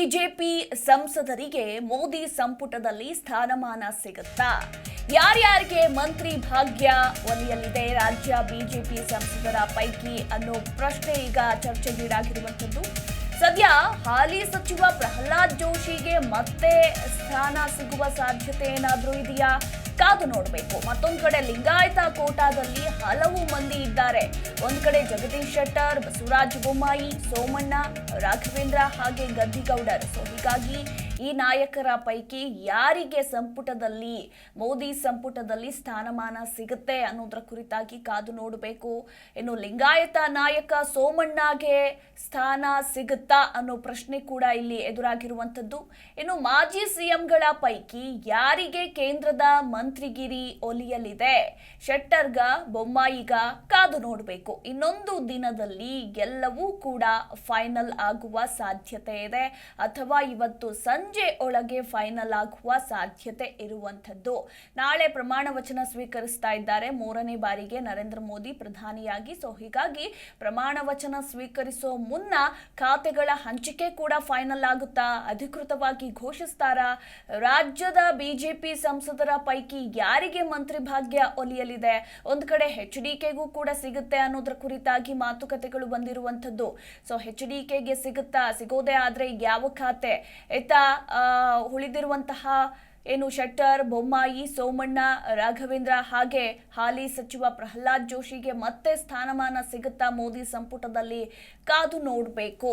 BJP ಸಂಸದರಿಗೆ ಮೋದಿ ಸಂಪುಟದಲ್ಲಿ ಸ್ಥಾನಮಾನ ಸಿಗುತ್ತಾ? ಯಾರ್ಯಾರಿಗೆ ಮಂತ್ರಿ ಭಾಗ್ಯ ಒಲಿಯಲಿದೆ? ರಾಜ್ಯ ಬಿಜೆಪಿ ಸಂಸದರ ಪೈಕಿ ಅನ್ನೋ ಪ್ರಶ್ನೆ ಈಗ ಚರ್ಚೆಗೀಡಾಗಿರುವಂಥದ್ದು ಸದ್ಯ ಹಾಲಿ ಸಚಿವ ಪ್ರಹ್ಲಾದ್ ಜೋಶಿಗೆ ಮತ್ತೆ ಸ್ಥಾನ ಸಿಗುವ ಸಾಧ್ಯತೆ ಏನಾದರೂ ಇದೆಯಾ? ಕಾದು ನೋಡಬೇಕು. ಮತ್ತೊಂದು ಕಡೆ ಲಿಂಗಾಯತ ಕೋಟಾದಲ್ಲಿ ಹಲವು ಮಂದಿ ಇದ್ದಾರೆ. ಒಂದು ಕಡೆ ಜಗದೀಶ್ ಶೆಟ್ಟರ್, ಬಸವರಾಜ ಬೊಮ್ಮಾಯಿ, ಸೋಮಣ್ಣ, ರಾಘವೇಂದ್ರ ಹಾಗೆ ಗದ್ದಿಗೌಡರ್. ಸೊ, ಹೀಗಾಗಿ ಈ ನಾಯಕರ ಪೈಕಿ ಯಾರಿಗೆ ಸಂಪುಟದಲ್ಲಿ, ಮೋದಿ ಸಂಪುಟದಲ್ಲಿ ಸ್ಥಾನಮಾನ ಸಿಗುತ್ತೆ ಅನ್ನೋದರ ಕುರಿತಾಗಿ ಕಾದು ನೋಡಬೇಕು. ಇನ್ನು ಲಿಂಗಾಯತ ನಾಯಕ ಸೋಮಣ್ಣಗೆ ಸ್ಥಾನ ಸಿಗುತ್ತಾ ಅನ್ನೋ ಪ್ರಶ್ನೆ ಕೂಡ ಇಲ್ಲಿ ಎದುರಾಗಿರುವಂಥದ್ದು. ಇನ್ನು ಮಾಜಿ ಸಿಎಂಗಳ ಪೈಕಿ ಯಾರಿಗೆ ಕೇಂದ್ರದ ಮಂತ್ರಿಗಿರಿ ಒಲಿಯಲಿದೆ? ಶೆಟ್ಟರ್ಗ, ಬೊಮ್ಮಾಯಿಗ ಕಾದು ನೋಡಬೇಕು. ಇನ್ನೊಂದು ದಿನದಲ್ಲಿ ಎಲ್ಲವೂ ಕೂಡ ಫೈನಲ್ ಆಗುವ ಸಾಧ್ಯತೆ ಇದೆ. ಅಥವಾ ಇವತ್ತು ಸಂಜೆ ಒಳಗೆ ಫೈನಲ್ ಆಗುವ ಸಾಧ್ಯತೆ ಇರುವಂಥದ್ದು. ನಾಳೆ ಪ್ರಮಾಣ ವಚನ ಸ್ವೀಕರಿಸ್ತಾ ಇದ್ದಾರೆ. ಮೂರನೇ ಬಾರಿಗೆ ನರೇಂದ್ರ ಮೋದಿ ಪ್ರಧಾನಿಯಾಗಿ. ಸೊ ಹೀಗಾಗಿ ಪ್ರಮಾಣ ವಚನ ಸ್ವೀಕರಿಸೋ ಮುನ್ನ ಖಾತೆಗಳ ಹಂಚಿಕೆ ಕೂಡ ಫೈನಲ್ ಆಗುತ್ತಾ? ಅಧಿಕೃತವಾಗಿ ಘೋಷಿಸ್ತಾರಾ? ರಾಜ್ಯದ ಬಿಜೆಪಿ ಸಂಸದರ ಪೈಕಿ ಯಾರಿಗೆ ಮಂತ್ರಿ ಭಾಗ್ಯ ಒಲಿಯಲಿದೆ? ಒಂದು ಕಡೆ ಹೆಚ್ ಡಿ ಕೆಗೂ ಕೂಡ ಸಿಗುತ್ತೆ ಅನ್ನೋದ್ರ ಕುರಿತಾಗಿ ಮಾತುಕತೆಗಳು ಬಂದಿರುವಂಥದ್ದು. ಸೊ ಹೆಚ್ ಡಿ ಕೆಗೆ ಸಿಗುತ್ತಾ? ಸಿಗೋದೇ ಆದ್ರೆ ಯಾವ ಖಾತೆ? ಇತ್ತ ಆ, ಉಳಿದಿರುವಂತಹ ಏನು ಶೆಟ್ಟರ್, ಬೊಮ್ಮಾಯಿ, ಸೋಮಣ್ಣ, ರಾಘವೇಂದ್ರ ಹಾಗೆ ಹಾಲಿ ಸಚಿವ ಪ್ರಹ್ಲಾದ್ ಜೋಶಿಗೆ ಮತ್ತೆ ಸ್ಥಾನಮಾನ ಸಿಗುತ್ತಾ ಮೋದಿ ಸಂಪುಟದಲ್ಲಿ ಕಾದು ನೋಡಬೇಕು.